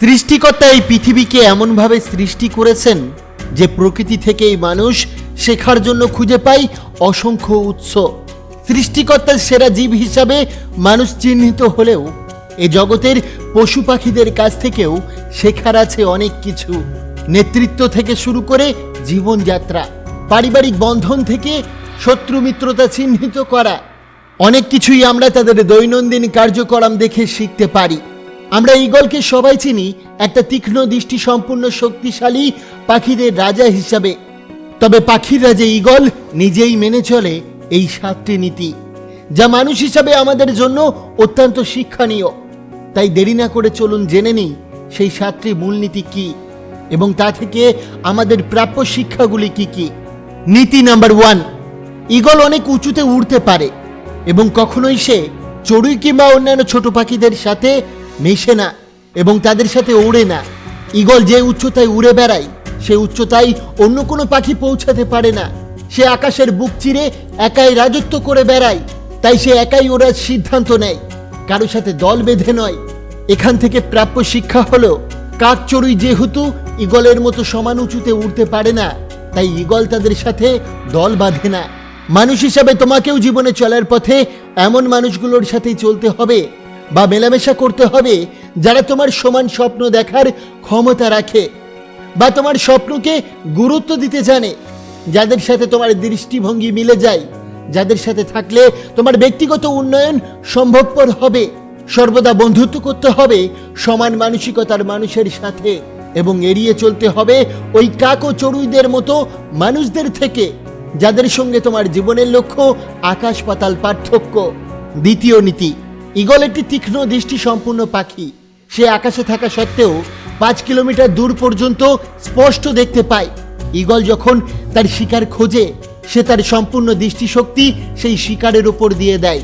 সৃষ্টিকর্তা এই পৃথিবীকে এমনভাবে সৃষ্টি করেছেন যে প্রকৃতি থেকেই মানুষ শেখার জন্য খুঁজে পায় অসংখ্য উৎস। সৃষ্টিকর্তার সেরা জীব হিসাবে মানুষ চিহ্নিত হলেও এ জগতের পশু পাখিদের কাছ থেকেও শেখার আছে অনেক কিছু। নেতৃত্ব থেকে শুরু করে জীবনযাত্রা, পারিবারিক বন্ধন থেকে শত্রু মিত্রতা চিহ্নিত করা, অনেক কিছুই আমরা তাদের দৈনন্দিন কার্যক্রম দেখে শিখতে পারি। আমরা ঈগলকে সবাই চিনি, একটা তীক্ষ্ণ দৃষ্টি সম্পূর্ণ শক্তিশালী পাখিদের রাজা হিসাবে। তবে পাখির রাজা ঈগল নিজেই মেনে চলে এই সাতটি নীতি, যা মানুষ হিসাবে আমাদের জন্য অত্যন্ত শিক্ষণীয়। তাই দেরি না করে চলুন জেনে নিই সেই সাতটি মূলনীতি কি, এবং তা থেকে আমাদের প্রাপ্য শিক্ষাগুলি কি কি। নীতি নাম্বার ওয়ান, ঈগল অনেক উঁচুতে উড়তে পারে, এবং কখনোই সে চড়ুই কিংবা অন্যান্য ছোট পাখিদের সাথে মেশে না এবং তাদের সাথে ওড়ে না। ঈগল যে উচ্চতায় উড়ে বেড়ায়, সে উচ্চতায় অন্য কোনো পাখি পৌঁছাতে পারে না। সে আকাশের বুক চিরে একাই রাজত্ব করে বেড়ায়, তাই সে একাই ওড়ার সিদ্ধান্ত নেয়। কারও সাথে দল বেঁধে নয়। এখান থেকে প্রাপ্য শিক্ষা হলো, কাক চড়ুই যেহেতু ঈগলের মতো সমান উঁচুতে উঠতে পারে না, তাই ঈগল তাদের সাথে দল বাঁধে না। মানুষ হিসাবে তোমাকেও জীবনে চলার পথে এমন মানুষগুলোর সাথেই চলতে হবে। বা মেলামেশা করতে হবে যারা তোমার সমান স্বপ্ন দেখার ক্ষমতা রাখে বা তোমার স্বপ্নকে গুরুত্ব দিতে জানে, যাদের সাথে তোমার দৃষ্টিভঙ্গি মিলে যায়, যাদের সাথে থাকলে তোমার ব্যক্তিগত উন্নয়ন সম্ভবপর হবে। সর্বদা বন্ধুত্ব করতে হবে সমান মানসিকতার মানুষের সাথে এবং এড়িয়ে চলতে হবে ওই কাক চড়ুইদের মতো মানুষদের থেকে, যাদের সঙ্গে তোমার জীবনের লক্ষ্য আকাশ পাতাল পার্থক্য। দ্বিতীয় নীতি ঈগল একটি তীক্ষ্ণ দৃষ্টি সম্পূর্ণ পাখি। সে আকাশে থাকা সত্ত্বেও পাঁচ কিলোমিটার দূর পর্যন্ত স্পষ্ট দেখতে পায়। ঈগল যখন তার শিকার খোঁজে, সে তার সম্পূর্ণ দৃষ্টিশক্তি সেই শিকারের উপর দিয়ে দেয়।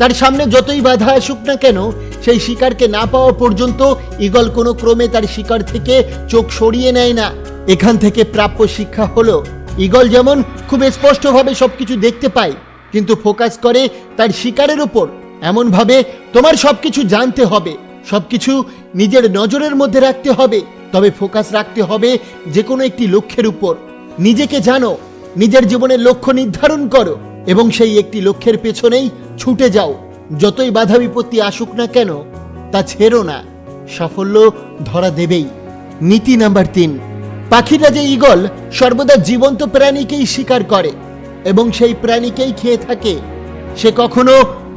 তার সামনে যতই বাধা আসুক না কেন, সেই শিকারকে না পাওয়া পর্যন্ত ঈগল কোনো ক্রমে তার শিকার থেকে চোখ সরিয়ে নেয় না। এখান থেকে প্রাপ্য শিক্ষা হলো, ঈগল যেমন খুব স্পষ্টভাবে সবকিছু দেখতে পায়, কিন্তু ফোকাস করে তার শিকারের উপর। এমনভাবে তোমার সবকিছু জানতে হবে, সবকিছু নিজের নজরের মধ্যে রাখতে হবে, তবে ফোকাস রাখতে হবে যে কোনো একটি লক্ষ্যের উপর। নিজেকে জানো, নিজের জীবনের লক্ষ্য নির্ধারণ করো এবং সেই একটি লক্ষ্যের পেছনেই ছুটে যাও। যতই বাধা বিপত্তি আসুক না কেন, তা ছেড়ো না। সাফল্য ধরা দেবেই। নীতি নাম্বার তিন, পাখিরা যে ঈগল সর্বদা জীবন্ত প্রাণীকেই শিকার করে এবং সেই প্রাণীকেই খেয়ে থাকে। সে কখনো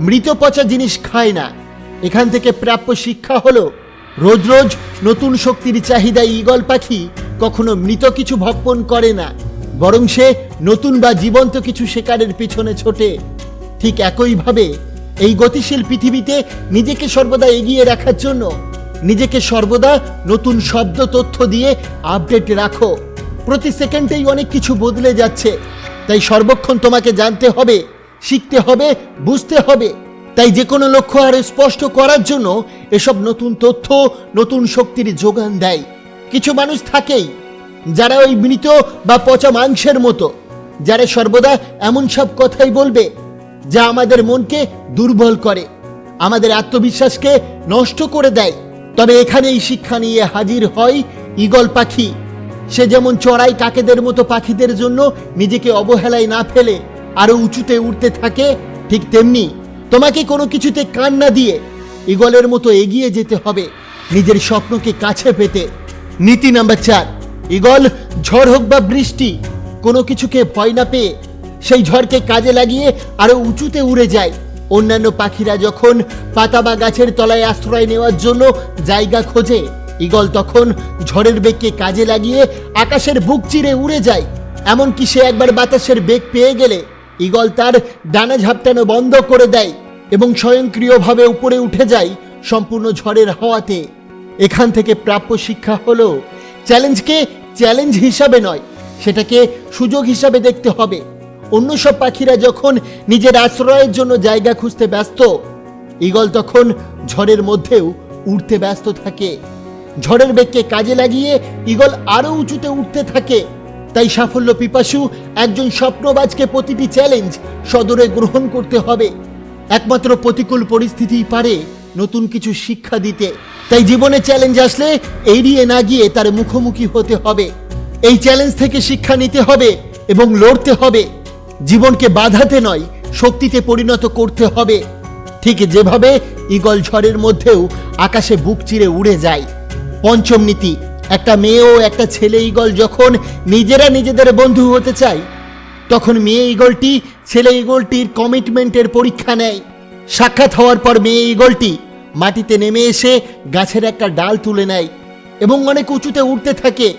মৃত পচা জিনিস খায় না। এখান থেকে প্রাপ্য শিক্ষা হলো, রোজ রোজ নতুন শক্তির চাহিদা ঈগল পাখি কখনো মৃত কিছু ভক্ষণ করে না, বরং সে নতুন বা জীবন্ত কিছু শিকারের পিছনে ছোটে। ঠিক একইভাবে এই গতিশীল পৃথিবীতে নিজেকে সর্বদা এগিয়ে রাখার জন্য নিজেকে সর্বদা নতুন শব্দ তথ্য দিয়ে আপডেট রাখো। প্রতি সেকেন্ডেই অনেক কিছু বদলে যাচ্ছে, তাই সর্বক্ষণ তোমাকে জানতে হবে শিখতে হবে, বুঝতে হবে। তাই যে কোনো লক্ষ্য আরও স্পষ্ট করার জন্য এসব নতুন তথ্য, নতুন শক্তির যোগান দেয়। কিছু মানুষ থাকেই যারা ওই মৃত বা পচা মাংসের মতো, যারা সর্বদা এমন সব কথাই বলবে যা আমাদের মনকে দুর্বল করে, আমাদের আত্মবিশ্বাসকে নষ্ট করে দেয়। তবে এখানে এই শিক্ষা নিয়ে হাজির হয় ঈগল পাখি। সে যেমন চড়াই কাকেদের মতো পাখিদের জন্য নিজেকে অবহেলায় না ফেলে আরও উঁচুতে উঠতে থাকে, ঠিক তেমনি তোমাকে কোনো কিছুতে কান না দিয়ে ঈগলের মতো এগিয়ে যেতে হবে, নিজের স্বপ্নকে কাছে পেতে। নীতি নাম্বার চার, ঈগল, ঝড় হোক বা বৃষ্টি, কোনো কিছুকে ভয় না পেয়ে সেই ঝড়কে কাজে লাগিয়ে আরও উঁচুতে উড়ে যায়। অন্যান্য পাখিরা যখন পাতা বা গাছের তলায় আশ্রয় নেওয়ার জন্য জায়গা খোঁজে, ঈগল তখন ঝড়ের বেগকে কাজে লাগিয়ে আকাশের বুক চিরে উড়ে যায়। এমনকি সে একবার বাতাসের বেগ পেয়ে গেলে ঈগল তার ডানা ঝাপটানো বন্ধ করে দেয় এবং স্বয়ংক্রিয়ভাবে উপরে উঠে যায় সম্পূর্ণ ঝড়ের হাওয়াতে। এখান থেকে প্রাপ্য শিক্ষা হলো, চ্যালেঞ্জকে চ্যালেঞ্জ হিসাবে নয়, সেটাকে সুযোগ হিসাবে দেখতে হবে। অন্য সব পাখিরা যখন নিজের আশ্রয়ের জন্য জায়গা খুঁজতে ব্যস্ত, ঈগল তখন ঝড়ের মধ্যেও উঠতে ব্যস্ত থাকে। ঝড়ের বেগকে কাজে লাগিয়ে ঈগল আরও উঁচুতে উঠতে থাকে। তাই সাফল্য পিপাসু একজন স্বপ্নবাজকে প্রতিটি চ্যালেঞ্জ সদরে গ্রহণ করতে হবে। একমাত্র প্রতিকূল পরিস্থিতিই পারে নতুন কিছু শিক্ষা দিতে। তাই জীবনে চ্যালেঞ্জ আসলে এড়িয়ে না গিয়ে তার মুখোমুখি হতে হবে। এই চ্যালেঞ্জ থেকে শিক্ষা নিতে হবে এবং লড়তে হবে। জীবনকে বাধাতে নয়, শক্তিতে পরিণত করতে হবে। ঠিক যেভাবে ঈগল ঝড়ের মধ্যেও আকাশে বুক চিরে উড়ে যায়। পঞ্চম নীতি একটা মেয়ে ও একটা ছেলে ঈগল যখন নিজেরা নিজেদের বন্ধু হতে চায়, তখন মেয়ে ঈগলটি ছেলে ঈগলটির কমিটমেন্টের পরীক্ষা নেয়। সাক্ষাৎ হওয়ার পর মেয়ে ঈগলটি মাটিতে নেমে এসে গাছের একটা ডাল তুলে নেয় এবং অনেক উঁচুতে উঠতে থাকে।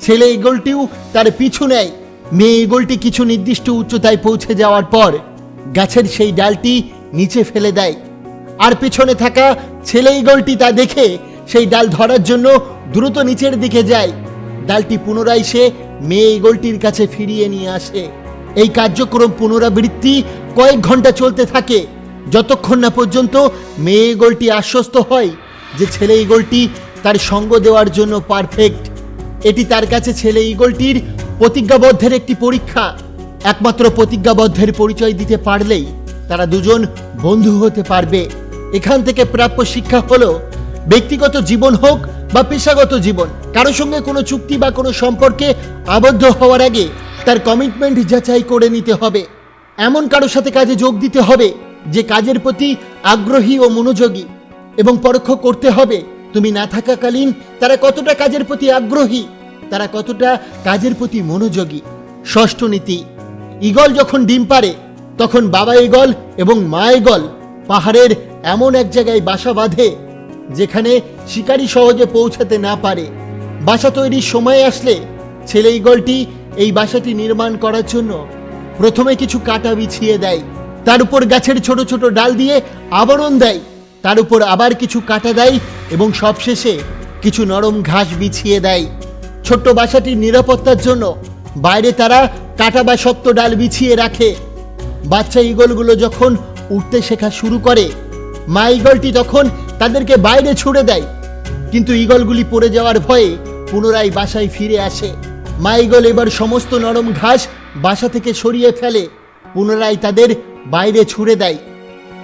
ছেলে ঈগলটিও তার পিছু নেয়। মেয়ে ঈগলটি কিছু নির্দিষ্ট উচ্চতায় পৌঁছে যাওয়ার পর গাছের সেই ডালটি নিচে ফেলে দেয়। আর পেছনে থাকা ছেলে ঈগলটি তা দেখে সেই ডাল ধরার জন্য দ্রুত নিচের দিকে যায়। ডালটি পুনরায় সে মেয়ে ঈগলটির কাছে ফিরিয়ে নিয়ে আসে। এই কার্যক্রম পুনরাবৃত্তি কয়েক ঘণ্টা চলতে থাকে। যতক্ষণ না পর্যন্ত মেয়ে ঈগলটি আশ্বস্ত হয় যে ছেলে ঈগলটি তার সঙ্গ দেওয়ার জন্য পারফেক্ট। এটি তার কাছে ছেলে ঈগলটির প্রতিজ্ঞাবদ্ধের একটি পরীক্ষা। একমাত্র প্রতিজ্ঞাবদ্ধের পরিচয় দিতে পারলেই তারা দুজন বন্ধু হতে পারবে। এখান থেকে প্রাপ্য শিক্ষা হলো, ব্যক্তিগত জীবন হোক বা পেশাগত জীবন, কারও সঙ্গে কোনো চুক্তি বা কোনো সম্পর্কে আবদ্ধ হওয়ার আগে তার কমিটমেন্ট যাচাই করে নিতে হবে। এমন কারও সাথে কাজে যোগ দিতে হবে যে কাজের প্রতি আগ্রহী ও মনোযোগী এবং পরোক্ষ করতে হবে তুমি না থাকাকালীন তারা কতটা কাজের প্রতি আগ্রহী, তারা কতটা কাজের প্রতি মনোযোগী। ষষ্ঠ নীতি, ঈগল যখন ডিম পারে তখন বাবা ঈগল এবং মা ঈগল পাহাড়ের এমন এক জায়গায় বাসা বাঁধে যেখানে শিকারী সহজে পৌঁছাতে না পারে। বাসা তৈরির সময় আসলে ছেলে ঈগলটি এই বাসাটি নির্মাণ করার জন্য প্রথমে কিছু কাটা বিছিয়ে দেয়। তার উপর গাছের ছোট ছোট ডাল দিয়ে আবরণ দেয়। তার উপর আবার কিছু কাটা দেয় এবং সবশেষে কিছু নরম ঘাস বিছিয়ে দেয়। ছোট্ট বাসাটির নিরাপত্তার জন্য বাইরে তারা কাটা বা শক্ত ডাল বিছিয়ে রাখে। বাচ্চা ঈগলগুলো যখন উঠতে শেখা শুরু করে, মা ঈগলটি তখন তাদেরকে বাইরে ছুড়ে দেয়। কিন্তু ঈগলগুলি পড়ে যাওয়ার ভয়ে পুনরায় বাসায় ফিরে আসে। মা ঈগল এবার সমস্ত নরম ঘাস বাসা থেকে সরিয়ে ফেলে, পুনরায় তাদের বাইরে ছুড়ে দেয়।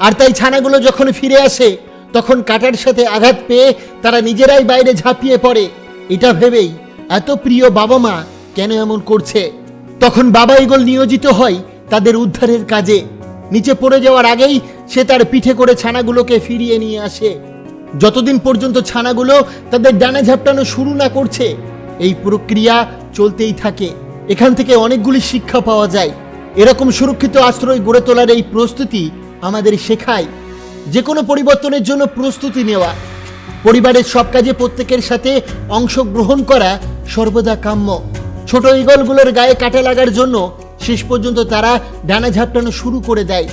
আর তাই ছানাগুলো যখন ফিরে আসে, তখন কাটার সাথে আঘাত পেয়ে তারা নিজেরাই বাইরে ঝাঁপিয়ে পড়ে। এটা ভেবেই এত প্রিয় বাবা মা কেন এমন করছে? তখন বাবা ঈগল নিয়োজিত হয় তাদের উদ্ধারের কাজে। নিচে পড়ে যাওয়ার আগেই সে তার পিঠে করে ছানাগুলোকে ফিরিয়ে নিয়ে আসে। যতদিন পর্যন্ত ছানাগুলো তাদের ডানা ঝাপটানো শুরু না করছে, এই প্রক্রিয়া চলতেই থাকে। এখান থেকে অনেকগুলি শিক্ষা পাওয়া যায়। এরকম সুরক্ষিত আশ্রয় গড়ে তোলার এই প্রস্তুতি আমাদের শেখায়। যে কোনো পরিবর্তনের জন্য প্রস্তুতি নেওয়া। পরিবারের সব কাজে প্রত্যেকের সাথে অংশগ্রহণ করা সর্বদা কাম্য। ছোট ঈগলগুলোর গায়ে কাটা লাগার জন্য শেষ পর্যন্ত তারা ডানা ঝাপটানো শুরু করে দেয়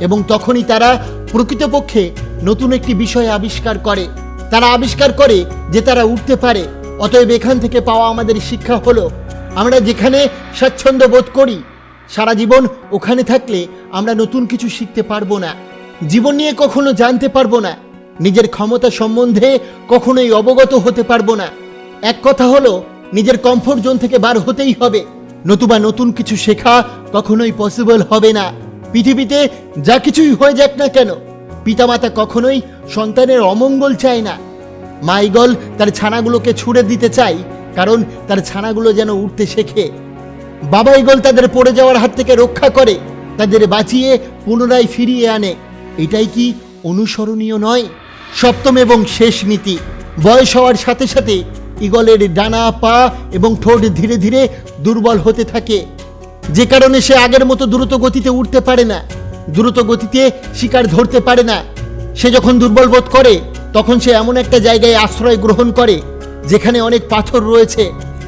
এবং তখনই তারা প্রকৃতপক্ষে নতুন একটি বিষয় আবিষ্কার করে। তারা আবিষ্কার করে যে তারা উঠতে পারে। অতএব এখান থেকে পাওয়া আমাদের শিক্ষা হলো, আমরা যেখানে স্বাচ্ছন্দ্য বোধ করি, সারা জীবন ওখানে থাকলে আমরা নতুন কিছু শিখতে পারব না। জীবন নিয়ে কখনো জানতে পারব না। নিজের ক্ষমতা সম্বন্ধে কখনোই অবগত হতে পারব না। এক কথা হলো, নিজের কমফোর্ট জোন থেকে বার হতেই হবে। নতুবা নতুন কিছু শেখা কখনোই পসিবল হবে না। পৃথিবীতে যা কিছুই হয়ে যাক না কেন পিতামাতা কখনোই সন্তানের অমঙ্গল চায় না। মাইগল তার ছানাগুলোকে ছুড়ে দিতে চায়, কারণ তার ছানাগুলো যেন উঠতে শেখে। বাবা ইগল তাদের পড়ে যাওয়ার হাত থেকে রক্ষা করে, তাদের বাঁচিয়ে পুনরায় ফিরিয়ে আনে। এটাই কি অনুসরণীয় নয়? সপ্তম এবং শেষ নীতি বয়স হওয়ার সাথে সাথে ইগলের ডানা, পা এবং ঠোঁট ধীরে ধীরে দুর্বল হতে থাকে। যে কারণে সে আগের মতো দ্রুত গতিতে উঠতে পারে না। দ্রুত গতিতে শিকার ধরতে পারে না। সে যখন দুর্বল বোধ করে, তখন সে এমন একটা জায়গায় আশ্রয় গ্রহণ করে, যেখানে অনেক পাথর রয়েছে,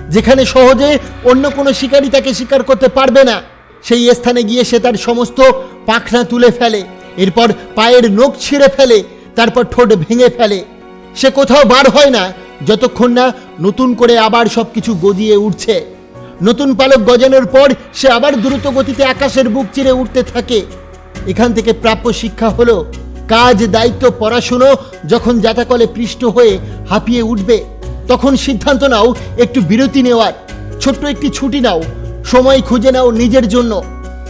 যেখানে সহজে অন্য কোনো শিকারী তাকে শিকার করতে পারবে না। সেই স্থানে গিয়ে সে তার সমস্ত পাখনা তুলে ফেলে, এরপর পায়ের নখ ছিঁড়ে ফেলে, তারপর ঠোঁট ভেঙে ফেলে। সে কোথাও বার হয় না, যতক্ষণ না নতুন করে আবার সব কিছু গজিয়ে উঠছে। নতুন পালক গজানোর পর সে আবার দ্রুত গতিতে আকাশের বুক চিরে উঠতে থাকে। এখান থেকে প্রাপ্য শিক্ষা হলো কাজ, দায়িত্ব, পড়াশুনো, যখন জাতাকলে পৃষ্ঠ হয়ে হাঁপিয়ে উঠবে, তখন সিদ্ধান্ত নাও একটু বিরতি নেওয়ার, ছোট্ট একটি ছুটি নাও, সময় খুঁজে নাও নিজের জন্য।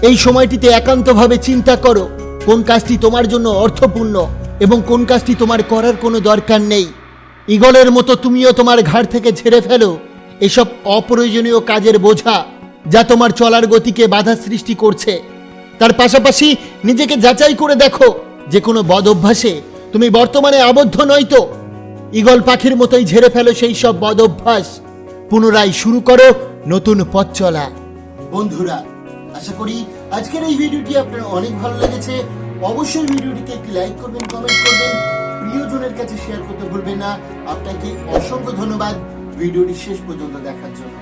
এই সময়টিতে একান্তভাবে চিন্তা করো, কোন কাজটি তোমার জন্য অর্থপূর্ণ এবং কোন কাজটি তোমার করার কোনো দরকার নেই। ইগলের মতো তুমিও তোমার ঘাড় থেকে ঝেড়ে ফেলো, এসব অপ্রয়োজনীয় কাজের বোঝা যা তোমার চলার গতিকে বাধা সৃষ্টি করছে। তার পাশাপাশি নিজেকে যাচাই করে দেখো, যে কোনো বদ অভ্যাসে তুমি বর্তমানে আবদ্ধ নয় তো। ঈগল পাখির মতোই ঝেড়ে ফেলো সেই সব বদ অভ্যাস। পুনরায় শুরু করো নতুন পথ চলা। বন্ধুরা, আশা করি আজকের এই ভিডিওটি আপনার অনেক ভালো লেগেছে। অবশ্যই ভিডিওটিকে একটি লাইক করবেন, কমেন্ট করবেন। প্রিয়জনের কাছে শেয়ার করতে ভুলবেন না। আপনাকে অসংখ্য ধন্যবাদ। ভিডিওটি শেষ পর্যন্ত দেখার জন্য।